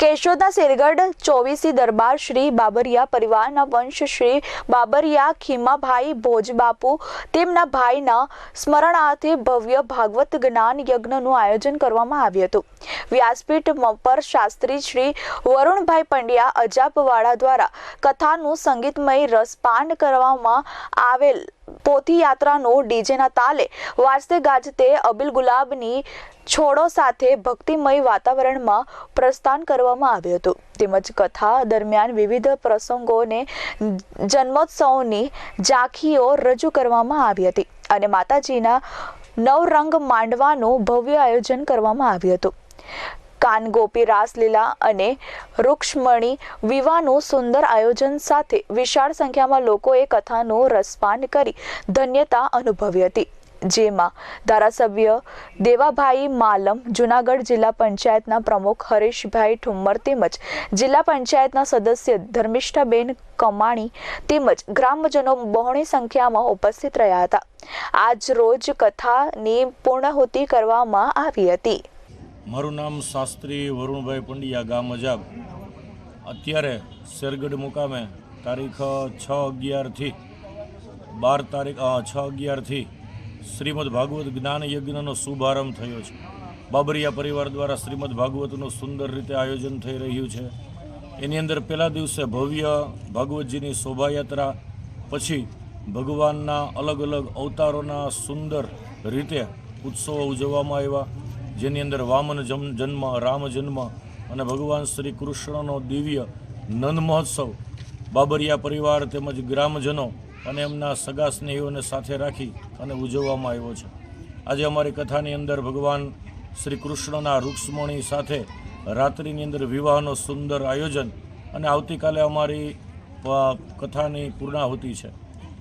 કેશોદના શેરગઢ ચોવીસી દરબાર શ્રી બાબરિયા પરિવારના વંશ શ્રી બાબરિયા ખીમાભાઈ ભોજબાપુ તેમના ભાઈના સ્મરણાર્થે ભવ્ય ભાગવત જ્ઞાન યજ્ઞનું આયોજન કરવામાં આવ્યું હતું. વ્યાસપીઠ પર શાસ્ત્રી શ્રી વરુણભાઈ પંડ્યા અજાપવાડા દ્વારા કથાનું સંગીતમય રસપાન કરવામાં આવેલ પોથી યાત્રાનો ડીજેના તાલે વાજતે ગાજતે અબિલ ગુલાબની છોડો સાથે ભક્તિમય વાતાવરણમાં પ્રસ્થાન કરવામાં આવ્યું હતું. તેમજ કથા દરમિયાન વિવિધ પ્રસંગોને જન્મોત્સવની ઝાંખીઓ રજૂ કરવામાં આવી હતી અને માતાજીના નવરંગ માંડવાનું ભવ્ય આયોજન કરવામાં આવ્યું હતું. કાનગોપી રાસલીલા અને રૂક્ષ્મણી વિવાહનું સુંદર આયોજન સાથે વિશાળ સંખ્યામાં લોકોએ કથાનું રસપાન કરી ધન્યતા અનુભવી હતી. જેમાં ધારાસભ્ય દેવાભાઈ માલમ, જુનાગઢ જિલ્લા પંચાયતના પ્રમુખ હરીશભાઈ ઠુમ્મર તેમજ જિલ્લા પંચાયતના સદસ્ય ધર્મિષ્ઠાબેન કમાણી તેમજ ગ્રામજનો બહોળી સંખ્યામાં ઉપસ્થિત રહ્યા હતા. આજ રોજ કથાની પૂર્ણાહુતિ કરવામાં આવી હતી. મારું નામ શાસ્ત્રી વરુણભાઈ પંડ્યા, ગામ અજાબ. અત્યારે શેરગઢ મુકામે તારીખ છ અગિયારથી, બાર તારીખ છ અગિયારથી શ્રીમદ ભાગવત જ્ઞાન યજ્ઞનો શુભારંભ થયો છે. બાબરિયા પરિવાર દ્વારા શ્રીમદ ભાગવતનું સુંદર રીતે આયોજન થઈ રહ્યું છે. એની અંદર પહેલા દિવસે ભવ્ય ભાગવતજીની શોભાયાત્રા, પછી ભગવાનના અલગ અલગ અવતારોના સુંદર રીતે ઉત્સવો ઉજવવામાં આવ્યા. જેની અંદર વામન જન્મ, રામ જન્મ અને ભગવાન શ્રી કૃષ્ણનો દિવ્ય નંદ મહોત્સવ બાબરિયા પરિવાર તેમજ ગ્રામજનો અને એમના સગા સ્નેહીઓને સાથે રાખી અને ઉજવવામાં આવ્યો છે. આજે અમારી કથાની અંદર ભગવાન શ્રી કૃષ્ણના રૂક્ષ્મણી સાથે રાત્રિની અંદર વિવાહનો સુંદર આયોજન અને આવતીકાલે અમારી કથાની પૂર્ણાહુતિ છે.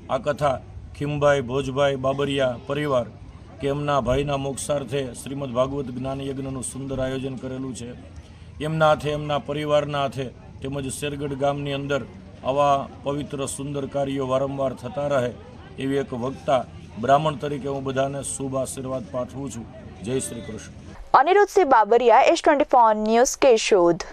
આ કથા ખીમભાઈ ભોજભાઈ બાબરિયા પરિવાર કે એમના ભાઈના મોક્ષાર્થે શ્રીમદ ભાગવત જ્ઞાન યજ્ઞનું સુંદર આયોજન કરેલું છે. એમના હાથે, એમના પરિવારના હાથે તેમજ શેરગઢ ગામની અંદર આવા પવિત્ર સુંદર કાર્યો વારંવાર થતા રહે એવી એક વક્તા બ્રાહ્મણ તરીકે હું બધાને શુભ આશીર્વાદ પાઠવું છું. જય Shri Krishna. Anirudhsinh Babariya, S twenty four news Keshod.